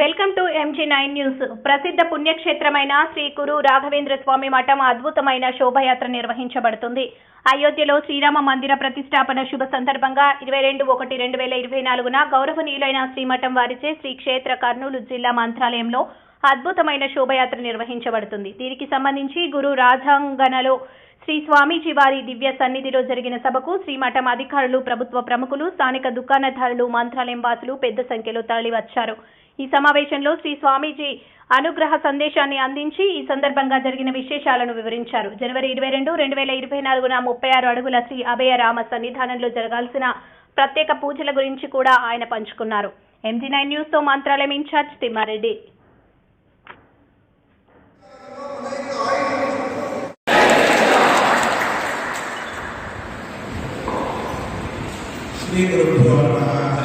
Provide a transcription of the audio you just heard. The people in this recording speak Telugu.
Welcome to M G nine ప్రసిద్ధ పుణ్యక్షేత్రమైన శ్రీ కురు రాఘవేంద్ర స్వామి మఠం అద్భుతమైన శోభయాత్ర నిర్వహించబడుతుంది. అయోధ్యలో శ్రీరామ మందిర ప్రతిష్టాపన శుభ సందర్భంగా ఇరవై రెండు ఒకటి రెండు వేల ఇరవై నాలుగున గౌరవనీయులైన శ్రీమఠం వారిచే శ్రీ క్షేత్ర కర్నూలు జిల్లా మంత్రాలయంలో అద్భుతమైన శోభయాత్ర నిర్వహించబడుతుంది. దీనికి సంబంధించి గురు రాజాంగణలో శ్రీ స్వామీజీ వారి దివ్య సన్నిధిలో జరిగిన సభకు శ్రీమఠం అధికారులు ప్రభుత్వ ప్రముఖులు స్థానిక దుకాణదారులు మంత్రాలయం వాసులు పెద్ద సంఖ్యలో తరలివచ్చారు. ఈ సమావేశంలో శ్రీ స్వామీజీ అనుగ్రహ సందేశాన్ని అందించి ఈ సందర్భంగా జరిగిన విశేషాలను వివరించారు. జనవరి ఇరవై రెండు రెండు వేల ఇరవై నాలుగున ముప్పై ఆరు అడుగుల శ్రీ అభయ రామ సన్నిధానంలో జరగాల్సిన ప్రత్యేక పూజల గురించి కూడా ఆయన పంచుకున్నారు. MG nine న్యూస్తో Mantralayam incharge Thimmareddy. We Libro por la